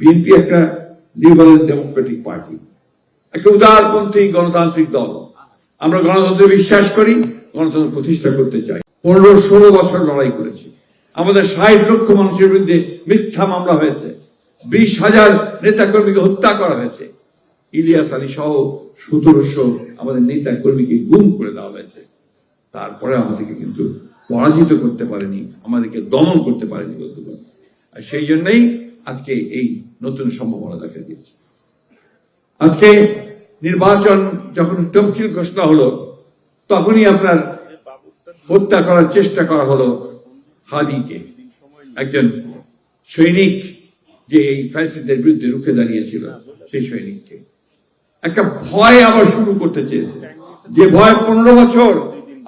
BNP একটা liberal Democratic party একটা উদারপন্থী গণতান্ত্রিক দল। আমরা গণতন্ত্রে বিশ্বাস করি, গণতন্ত্র প্রতিষ্ঠা করতে চাই। পনেরো, ষোলো বছর লড়াই করেছি। আমাদের ষাট লক্ষ মানুষের বিরুদ্ধে মিথ্যা মামলা হয়েছে। বিশ হাজার নেতাকর্মীকে হত্যা করা হয়েছে। ইলিয়াস আলী সহ সতেরোশো আমাদের নেতা কর্মীকে গুম করে দেওয়া হয়েছে। তারপরে আমাদেরকে কিন্তু পরাজিত করতে পারেনি, আমাদেরকে দমন করতে পারেনি বন্ধুগণ আর সেই জন্যই আজকে এই নতুন সম্ভাবনা দেখা দিয়েছে। আজকে নির্বাচন যখন তফসিল ঘোষণা হলো, তখনই আপনার হত্যা করার চেষ্টা করা হলো হাদিকে। একজন সৈনিক যে এই ফ্যাসিদের বিরুদ্ধে রুখে দাঁড়িয়েছিল, সেই সৈনিককে। একটা ভয় আবার শুরু করতে চেয়েছে। যে ভয় পনেরো বছর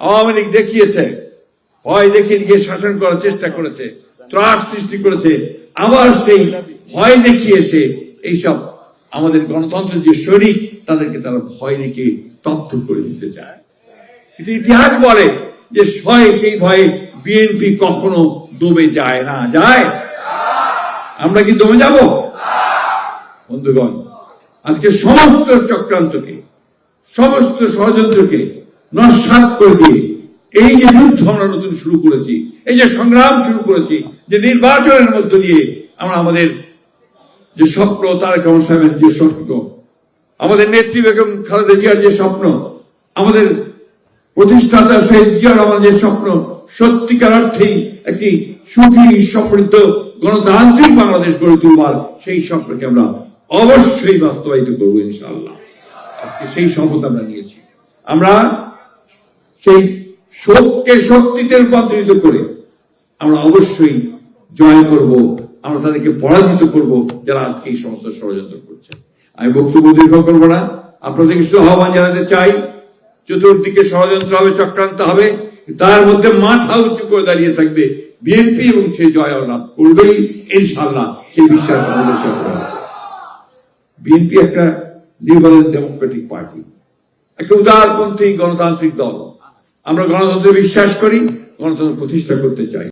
আওয়ামী লীগ দেখিয়েছে, ভয় দেখিয়ে দিয়ে শাসন করার চেষ্টা করেছে, ত্রাস সৃষ্টি করেছে, আবার সেই ভয় দেখিয়ে এসে এইসব আমাদের গণতন্ত্রের যে শরিক, তাদেরকে তারা ভয় দেখিয়ে স্তব্ধ করে দিতে চায়। কিন্তু ইতিহাস বলে যে ভয়, সেই ভয়ে বিএনপি কখনো ডুবে যায় না। যায়? আমরা কি দমে যাব? বন্ধুগণ, আজকে সমস্ত চক্রান্তকে, সমস্ত ষড়যন্ত্রকে নস্বাত করে দিয়ে এই যে যুদ্ধ আমরা নতুন শুরু করেছি, এই যে সংগ্রাম শুরু করেছি, যে নির্বাচনের মধ্য দিয়ে আমরা আমাদের যে স্বপ্ন, তারেক রহমান সাহেবের যে স্বপ্ন, আমাদের নেত্রী বেগম খালেদা জিয়ার যে স্বপ্ন, আমাদের প্রতিষ্ঠাতা শহীদ জিয়ার আমাদের যে স্বপ্ন, সত্যিকার অর্থেই একটি সুখী, সমৃদ্ধ, গণতান্ত্রিক বাংলাদেশ গড়ে তুলবার সেই স্বপ্নকে আমরা অবশ্যই বাস্তবায়িত করব ইনশাআল্লাহ। আজকে সেই শপথ আমরা নিয়েছি। আমরা সেই শোককে শক্তিতে রূপান্তরিত করে আমরা অবশ্যই জয় করব আমরা তাদেরকে পরাজিত করব যারা আজকে এই সমস্ত ষড়যন্ত্র করছে। আমি বক্তব্য দীর্ঘ করব না। আপনাদেরকে শুধু আহ্বান জানাতে চাই। চতুর্দিকে ষড়যন্ত্র হবে, চক্রান্ত হবে। তার মধ্যে মাথা উঁচু করে দাঁড়িয়ে থাকবে বিএনপি এবং সে জয় লাভ করবেই ইনশাল্লাহ সেই বিশ্বাস আমাদের সাথে বিএনপি একটা লিবারেল ডেমোক্রেটিক পার্টি একটা উদারপন্থী গণতান্ত্রিক দল। আমরা গণতন্ত্রে বিশ্বাস করি, গণতন্ত্র প্রতিষ্ঠা করতে চাই।